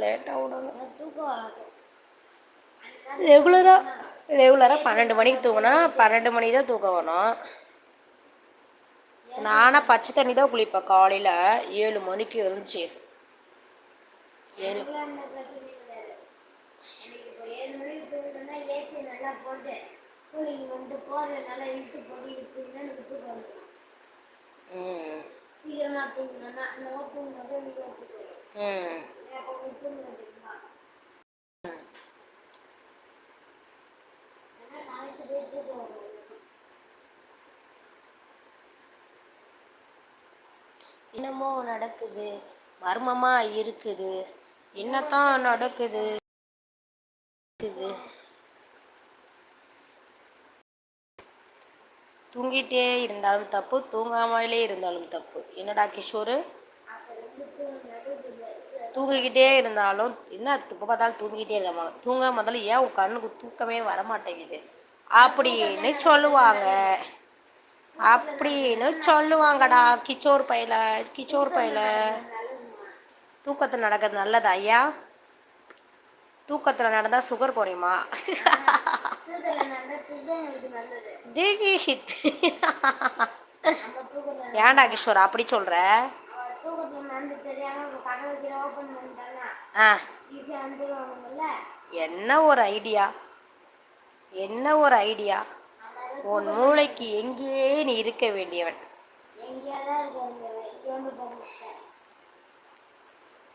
லேட்டாக விடணும் ரெகுலராக ரெகுலராக பன்னெண்டு மணிக்கு தூங்கினா பன்னெண்டு மணி தான் தூக்கம் வரும். நானாக பச்சை தண்ணி தான் குளிப்பேன் காலையில். ஏழு மணிக்கு இருந்துச்சு ஏழு. மணிக்கு ம். என்னமோ நடக்குது. மர்மமா இருக்குது. என்னத்தான் நடக்குது? தூங்கிட்டே இருந்தாலும் தப்பு தூங்காமலே இருந்தாலும் தப்பு. என்னடா கிஷோரு? தூங்கிக்கிட்டே இருந்தாலும் என்ன இப்போ பார்த்தாலும் தூங்கிக்கிட்டே இருக்காங்க தூங்க முதல்ல ஏன் உன் கண்ணுக்கு தூக்கமே வர மாட்டேங்குது அப்படின்னு சொல்லுவாங்க. அப்படின்னு சொல்லுவாங்கடா கிச்சோர் பையில கிச்சோர் பையில. தூக்கத்தில் நடக்கிறது நல்லதா ஐயா? தூக்கத்தில் நடந்தால் சுகர் குறையுமா தூக்கத்தில் ஹித் ஏன்டா கிஷோர் அப்படி சொல்கிற ஆ. என்ன ஒரு ஐடியா? என்ன ஒரு ஐடியா? உன் மூளைக்கு எங்கேயே நீ இருக்க வேண்டியவன்.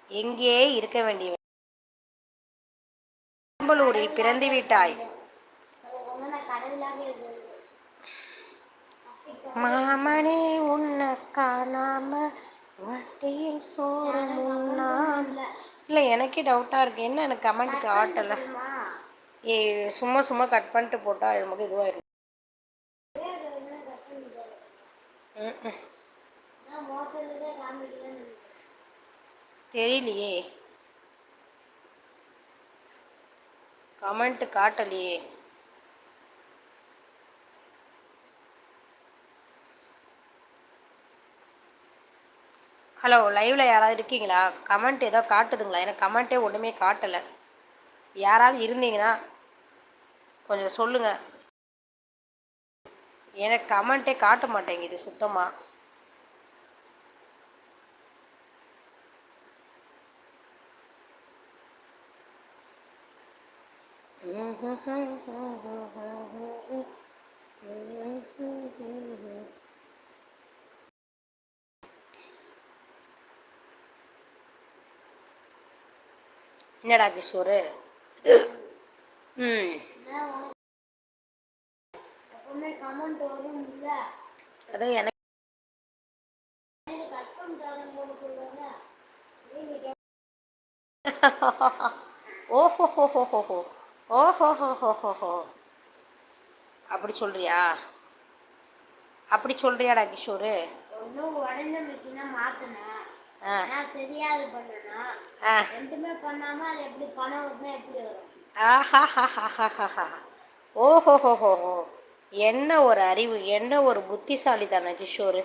எங்கேயே இருக்க வேண்டியவன். பெரம்பலூரில் பிறந்து விட்டாய். மாமனே உன்னை காணாம வட்டியில் சோறு உண்ணாம இல்லை எனக்கே டவுட்டாக இருக்கு. என்ன எனக்கு கமெண்ட்டுக்கு ஆட்டலை? ஏ சும்மா சும்மா கட் பண்ணிட்டு போட்டால் நமக்கு இதுவாக இருக்கும் தெரியலையே. கமெண்ட் காட்டலையே ஹலோ லைவில் யாராவது இருக்கீங்களா? கமெண்ட் ஏதோ காட்டுதுங்களா? எனக்கு கமெண்ட்டே ஒன்றுமே காட்டலை. யாராவது இருந்தீங்கன்னா கொஞ்சம் சொல்லுங்கள் எனக்கு கமெண்ட்டே காட்ட மாட்டேங்குது சுத்தமாக mm-hmm. mm-hmm. mm-hmm. என்னடா கிஷோரு ம். அதான் எனக்கு ஓஹோஹோஹோஹோ. ஓஹோஹோஹோஹோ. அப்படி சொல்றியா? அப்படி சொல்றியாடா கிஷோரு? ஒன்றும் உடஞ்ச மிஷினை மாற்றினேன் ஓஹோஹோஹோஹோ. என்ன ஒரு அறிவு என்ன ஒரு புத்திசாலித்தனம் கிஷோரு?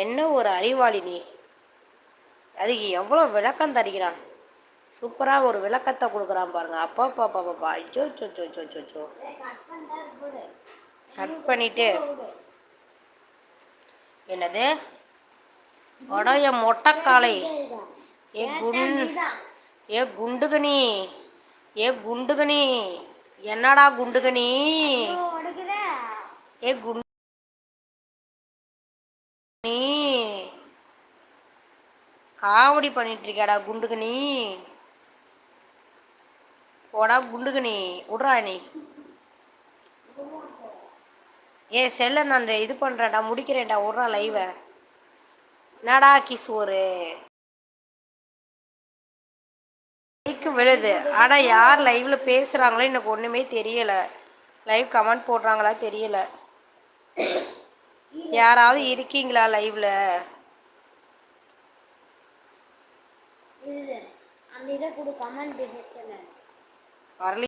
என்னை ஒரு அறிவாளி நீ? அதுக்கு எவ்வளோ விளக்கம் தருகிறான்? சூப்பராக ஒரு விளக்கத்தை கொடுக்குறான் பாருங்க. அப்பா பாப்பா பாப்பா ஐயோ so so so so so. Cut பண்ணிட்டா என்னது? உடைய மொட்டைக்காலை. ஏ குண் ஏ குண்டுகனி ஏ குண்டுகனி என்னடா குண்டுகனி? ஏ குண்டு நீ காமெடி பண்ணிட்டு இருக்கியாடா குண்டுகனி? போடா குண்டுகனி விட்றா நீ. ஏ செல்ல நான் இது பண்ணுறேன்டா முடிக்கிறேன்டா விட்றா லைவை என்னடா கிஷோரு லைக்கு விழுது. ஆனால் யார் லைவ்ல பேசுகிறாங்களோ எனக்கு ஒன்றுமே தெரியல. லைவ் கமெண்ட் போடுறாங்களா தெரியல. யாராவது இருக்கீங்களா லைவ்ல அந்த இதை கொடு கமெண்ட் வரல